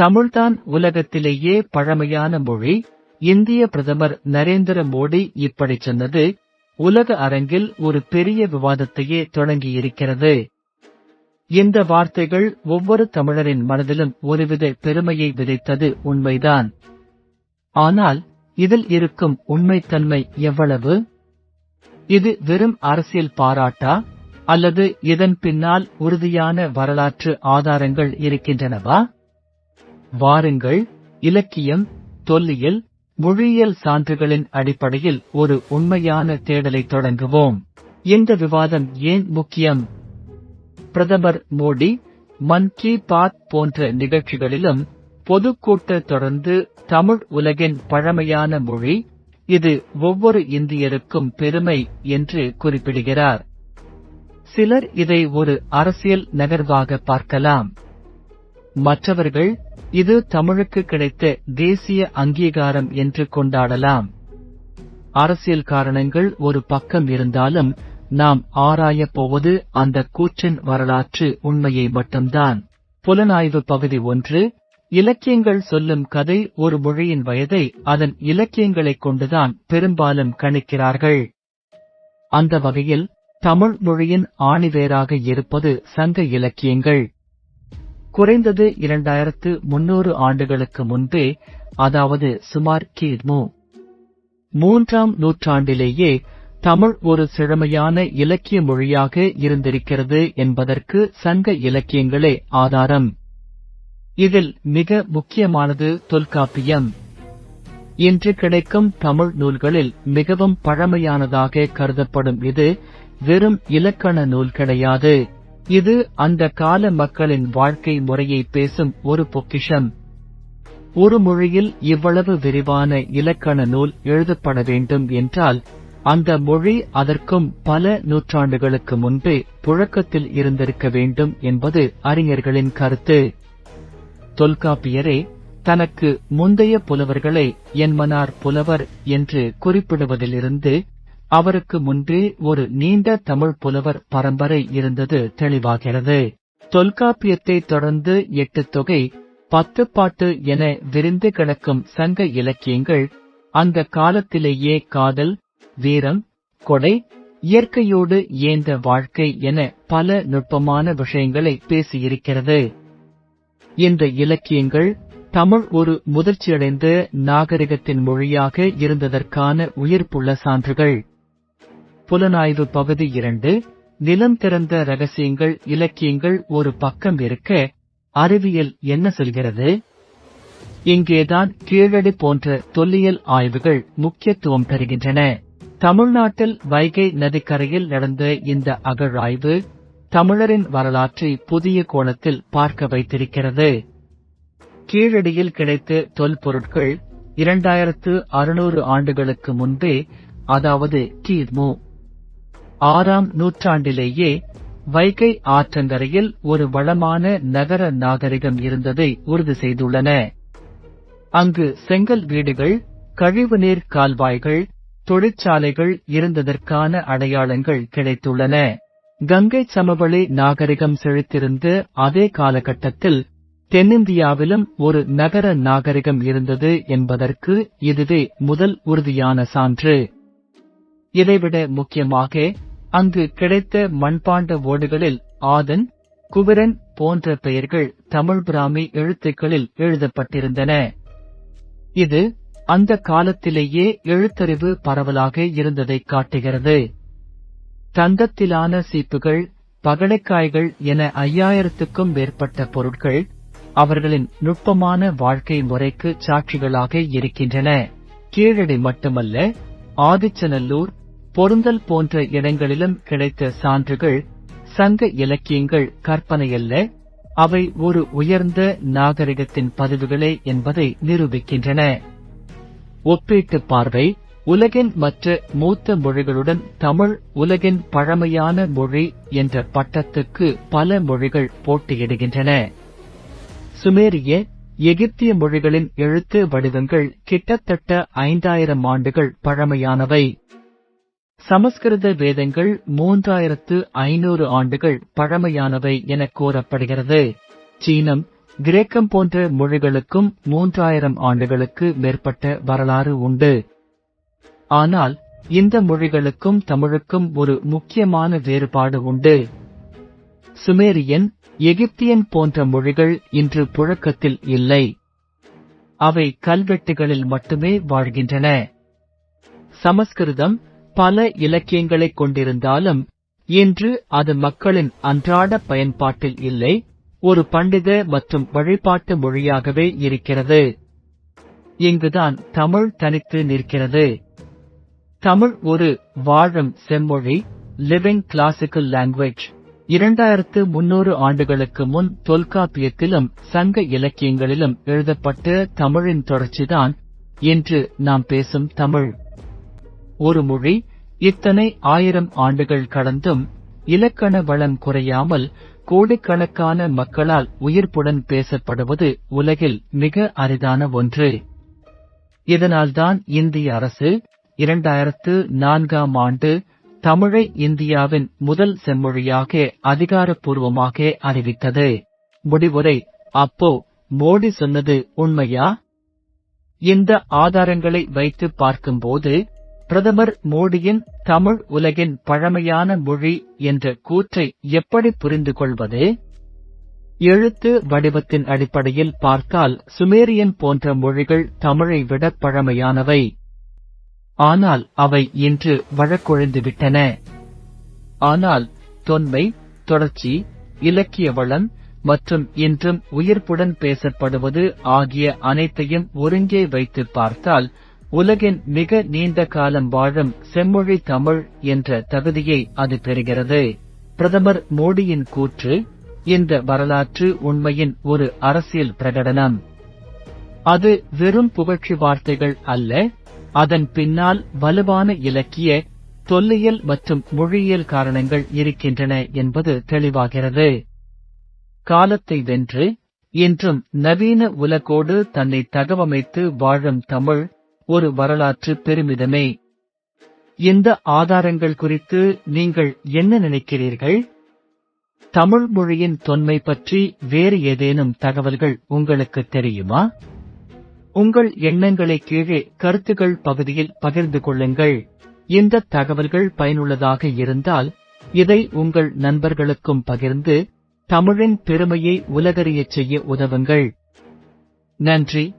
தமிழ்தான் உலகத்திலேயே பழமையான மொழி. இந்திய பிரதமர் நரேந்திர மோடி இப்படி சொன்னது. உலக அரங்கில் ஒரு பெரிய விவாதத்தையே தொடங்கியிருக்கிறது. இந்த வார்த்தைகள் ஒவ்வொரு தமிழரின் மனதிலும் ஒருவித பெருமையை விதைத்தது உண்மைதான். ஆனால் இதில் இருக்கும் உண்மைத்தன்மை எவ்வளவு? இது வெறும் அரசியல் பாராட்டா? அல்லது இதன் பின்னால் உறுதியான வரலாற்று ஆதாரங்கள் இருக்கின்றனவா? வாருங்கள். இலக்கியம் தொல்லியல் மொழியியல் சான்றுகளின் அடிப்படையில் ஒரு உண்மையான தேடலை தொடங்குவோம். இந்த விவாதம் ஏன் முக்கியம்? பிரதமர் மோடி மன் கி பாத் போன்ற நிகழ்ச்சிகளிலும் பொதுக்கூட்ட தொடர்ந்து தமிழ் உலகின் பழமையான மொழி இது ஒவ்வொரு இந்தியருக்கும் பெருமை என்று குறிப்பிடுகிறார். சிலர் இதை ஒரு அரசியல் நகர்வாக பார்க்கலாம். மற்றவர்கள் இது தமிழுக்கு கிடைத்த தேசிய அங்கீகாரம் என்று கொண்டாடலாம். அரசியல் காரணங்கள் ஒரு பக்கம் இருந்தாலும் நாம் ஆராயப் போவது அந்த கூற்றின் வரலாற்று உண்மையை மட்டும்தான். புலனாய்வு பகுதி ஒன்று இலக்கியங்கள் சொல்லும் கதை ஒரு மொழியின் வயதை அதன் இலக்கியங்களைக் கொண்டுதான் பெரும்பாலும் கணிக்கிறார்கள். அந்த வகையில் தமிழ் மொழியின் ஆணிவேராக இருப்பது சங்க இலக்கியங்கள். குறைந்தது இரண்டாயிரத்து முன்னூறு ஆண்டுகளுக்கு முன்பே அதாவது சுமார் கிமு மூன்றாம் நூற்றாண்டிலேயே தமிழ் ஒரு செழுமையான இலக்கிய மொழியாக இருந்திருக்கிறது என்பதற்கு சங்க இலக்கியங்களே ஆதாரம். இதில் மிக முக்கியமானது தொல்காப்பியம். இன்று கிடைக்கும் தமிழ் நூல்களில் மிகவும் பழமையானதாக கருதப்படும் இது வெறும் இலக்கண நூல் கிடையாது. இது அந்த கால மக்களின் வாழ்க்கை முறையை பேசும் ஒரு பொக்கிஷம். ஒரு மொழியில் இவ்வளவு விரிவான இலக்கண நூல் எழுதப்பட வேண்டும் என்றால் அந்த மொழி அதற்கும் பல நூற்றாண்டுகளுக்கு முன்பே புழக்கத்தில் இருந்திருக்க வேண்டும் என்பது அறிஞர்களின் கருத்து. தொல்காப்பியரே தனக்கு முந்தைய புலவர்களை என்மனார் புலவர் என்று குறிப்பிடுவதிலிருந்து அவருக்கு முன்பே ஒரு நீண்ட தமிழ் புலவர் பரம்பரை இருந்தது தெளிவாகிறது. தொல்காப்பியத்தை தொடர்ந்து எட்டு தொகை பத்து பாட்டு என விரிந்து கிடக்கும் சங்க இலக்கியங்கள் அந்த காலத்திலேயே காதல் வீரம் கொடை இயற்கையோடு ஏந்த வாழ்க்கை என பல நுட்பமான விஷயங்களை பேசியிருக்கிறது. இந்த இலக்கியங்கள் தமிழ் ஒரு முதிர்ச்சியடைந்த நாகரிகத்தின் மொழியாக இருந்ததற்கான உயிர்ப்புள்ள சான்றுகள். புலனாய்வு பகுதி இரண்டு நிலம் திறந்த ரகசியங்கள் இலக்கியங்கள் ஒரு பக்கம் இருக்க அறிவியல் என்ன சொல்கிறது? இங்கேதான் கீழடி போன்ற தொல்லியல் ஆய்வுகள் முக்கியத்துவம் பெறுகின்றன. தமிழ்நாட்டில் வைகை நதிக்கரையில் நடந்த இந்த அகழாய்வு தமிழரின் வரலாற்றை புதிய கோணத்தில் பார்க்க வைத்திருக்கிறது. கீழடியில் கிடைத்த தொல்பொருட்கள் இரண்டாயிரத்து அறுநூறு ஆண்டுகளுக்கு முன்பே அதாவது கிமு ஆறாம் நூற்றாண்டிலேயே வைகை ஆற்றங்கரையில் ஒரு வளமான நகர நாகரிகம் இருந்ததை உறுதி செய்துள்ளன. அங்கு செங்கல் வீடுகள் கழிவுநீர் கால்வாய்கள் தொழிற்சாலைகள் இருந்ததற்கான அடையாளங்கள் கிடைத்துள்ளன. கங்கை சமவெளி நாகரிகம் செழித்திருந்த அதே காலகட்டத்தில் தென்னிந்தியாவிலும் ஒரு நகர நாகரிகம் இருந்தது என்பதற்கு இதுவே முதல் உறுதியான சான்று. இதைவிட முக்கியமாக அங்கு கிடைத்த மண்பாண்ட ஓடுகளில் ஆதன் குபிரன் போன்ற பெயர்கள் தமிழ் பிராமி எழுத்துக்களில் எழுதப்பட்டிருந்தன. இது அந்த காலத்திலேயே எழுத்தறிவு பரவலாக இருந்ததை காட்டுகிறது. தங்கத்திலான சீப்புகள் பகடைக்காய்கள் என ஐயாயிரத்துக்கும் மேற்பட்ட பொருட்கள் அவர்களின் நுட்பமான வாழ்க்கை முறைக்கு சாட்சிகளாக இருக்கின்றன. கீழடி மட்டுமல்ல ஆதிச்சநல்லூர் பொருந்தல் போன்ற இடங்களிலும் கிடைத்த சான்றுகள் சங்க இலக்கியங்கள் கற்பனையல்ல அவை ஒரு உயர்ந்த நாகரிகத்தின் பதிவுகளே என்பதை நிரூபிக்கின்றன. ஒப்பீட்டு பார்வை உலகின் மற்ற மூத்த மொழிகளுடன் தமிழ் உலகின் பழமையான மொழி என்ற பட்டத்துக்கு பல மொழிகள் போட்டியிடுகின்றன. சுமேரிய எகிப்திய மொழிகளின் எழுத்து வடிவங்கள் கிட்டத்தட்ட ஐந்தாயிரம் ஆண்டுகள் பழமையானவை. சமஸ்கிருத வேதங்கள் மூன்றாயிரத்து ஐநூறு ஆண்டுகள் பழமையானவை என கூறப்படுகிறது. சீனம் கிரேக்கம் போன்ற மொழிகளுக்கும் மூன்றாயிரம் ஆண்டுகளுக்கு மேற்பட்ட வரலாறு உண்டு. ஆனால் இந்த மொழிகளுக்கும் தமிழுக்கும் ஒரு முக்கியமான வேறுபாடு உண்டு. சுமேரியன் எகிப்தியன் போன்ற மொழிகள் இன்று புழக்கத்தில் இல்லை. அவை கல்வெட்டுகளில் மட்டுமே வாழ்கின்றன. சமஸ்கிருதம் பல இலக்கியங்களைக் கொண்டிருந்தாலும் இன்று அது மக்களின் அன்றாட பயன்பாட்டில் இல்லை ஒரு பண்டித மற்றும் வழிபாட்டு மொழியாகவே இருக்கிறது. இங்குதான் தமிழ் தனித்து நிற்கிறது. தமிழ் ஒரு வாழும் செம்மொழி லிவிங் கிளாசிக்கல் லாங்குவேஜ் இரண்டாயிரத்து முன்னூறு ஆண்டுகளுக்கு முன் தொல்காப்பியத்திலும் சங்க இலக்கியங்களிலும் எழுதப்பட்ட தமிழின் தொடர்ச்சிதான் இன்று நாம் பேசும் தமிழ். ஒரு மொழி இத்தனை ஆயிரம் ஆண்டுகள் கடந்தும் இலக்கண வளம் குறையாமல் கோடிக்கணக்கான மக்களால் உயிர்ப்புடன் பேசப்படுவது உலகில் மிக அரிதான ஒன்று. இதனால்தான் இந்திய அரசு இரண்டாயிரத்து நான்காம் ஆண்டு தமிழை இந்தியாவின் முதல் செம்மொழியாக அதிகாரப்பூர்வமாக அறிவித்தது. முடிவுரை அப்போ மோடி சொன்னது உண்மையா? இந்த ஆதாரங்களை வைத்து பார்க்கும்போது பிரதமர் மோடியின் தமிழ் உலகின் பழமையான மொழி என்ற கூற்றை எப்படி புரிந்து கொள்வது எழுத்து வடிவத்தின் அடிப்படையில் பார்த்தால் சுமேரியன் போன்ற மொழிகள் தமிழை விட பழமையானவை. ஆனால் அவை இன்று வழக்கொழிந்துவிட்டன ஆனால் தொன்மை தொடர்ச்சி இலக்கிய வளம் மற்றும் இன்றும் உயிர்ப்புடன் பேசப்படுவது ஆகிய அனைத்தையும் ஒருங்கே வைத்து பார்த்தால் உலகின் மிக நீண்ட காலம் வாழும் செம்மொழி தமிழ் என்ற தகுதியை அது பெறுகிறது. பிரதமர் மோடியின் கூற்று இந்த வரலாற்று உண்மையின் ஒரு அரசியல் பிரகடனம். அது வெறும் புகழ்ச்சி வார்த்தைகள் அல்ல அதன் பின்னால் வலுவான இலக்கிய தொல்லியல் மற்றும் மொழியியல் காரணங்கள் இருக்கின்றன என்பது தெளிவாகிறது. காலத்தை வென்று இன்றும் நவீன உலகோடு தன்னை தகவமைத்து வாழும் தமிழ் ஒரு வரலாற்று பெருமிதமே. இந்த ஆதாரங்கள் குறித்து நீங்கள் என்ன நினைக்கிறீர்கள்? தமிழ் மொழியின் தொன்மை பற்றி வேறு ஏதேனும் தகவல்கள் உங்களுக்கு தெரியுமா? உங்கள் எண்ணங்களை கீழே கருத்துகள் பகுதியில் பகிர்ந்து கொள்ளுங்கள். இந்த தகவல்கள் பயனுள்ளதாக இருந்தால் இதை உங்கள் நண்பர்களுக்கும் பகிர்ந்து தமிழின் பெருமையை உலகறியச் செய்ய உதவுங்கள். நன்றி.